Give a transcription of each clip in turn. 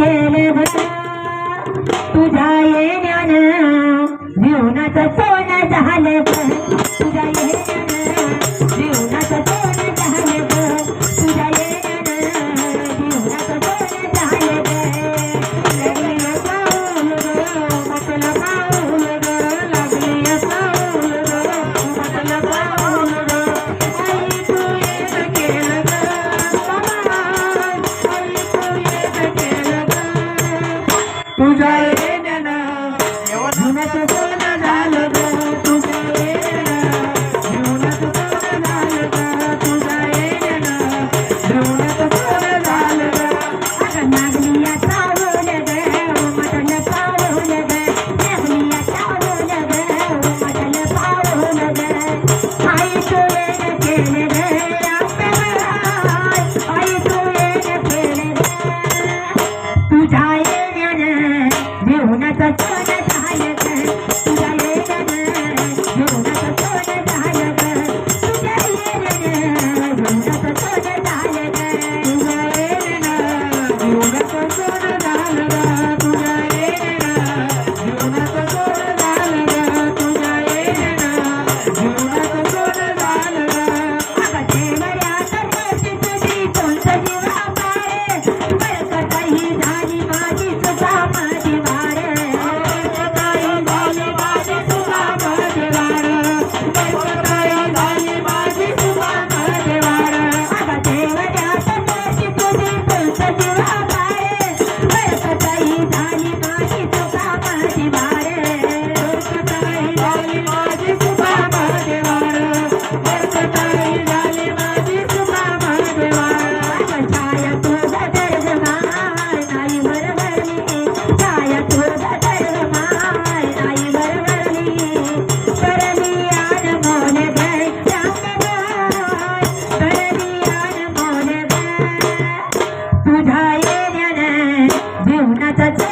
केले होता. तुझ्या जीवनाचं सोनं झालं Thank you. Matate.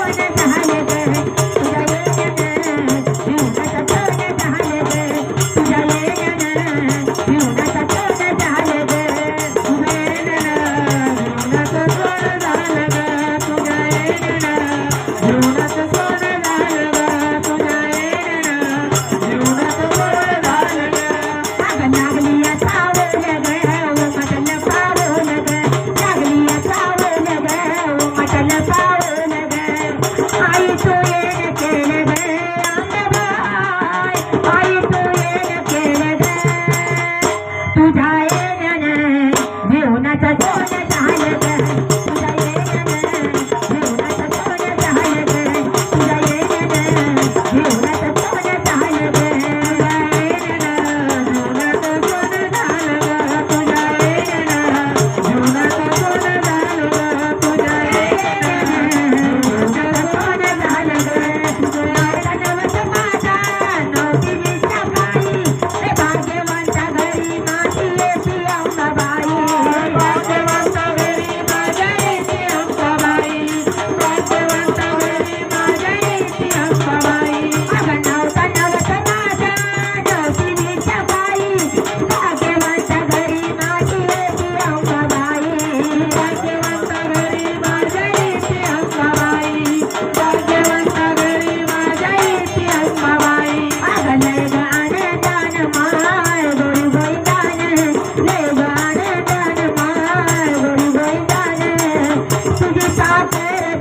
नाचा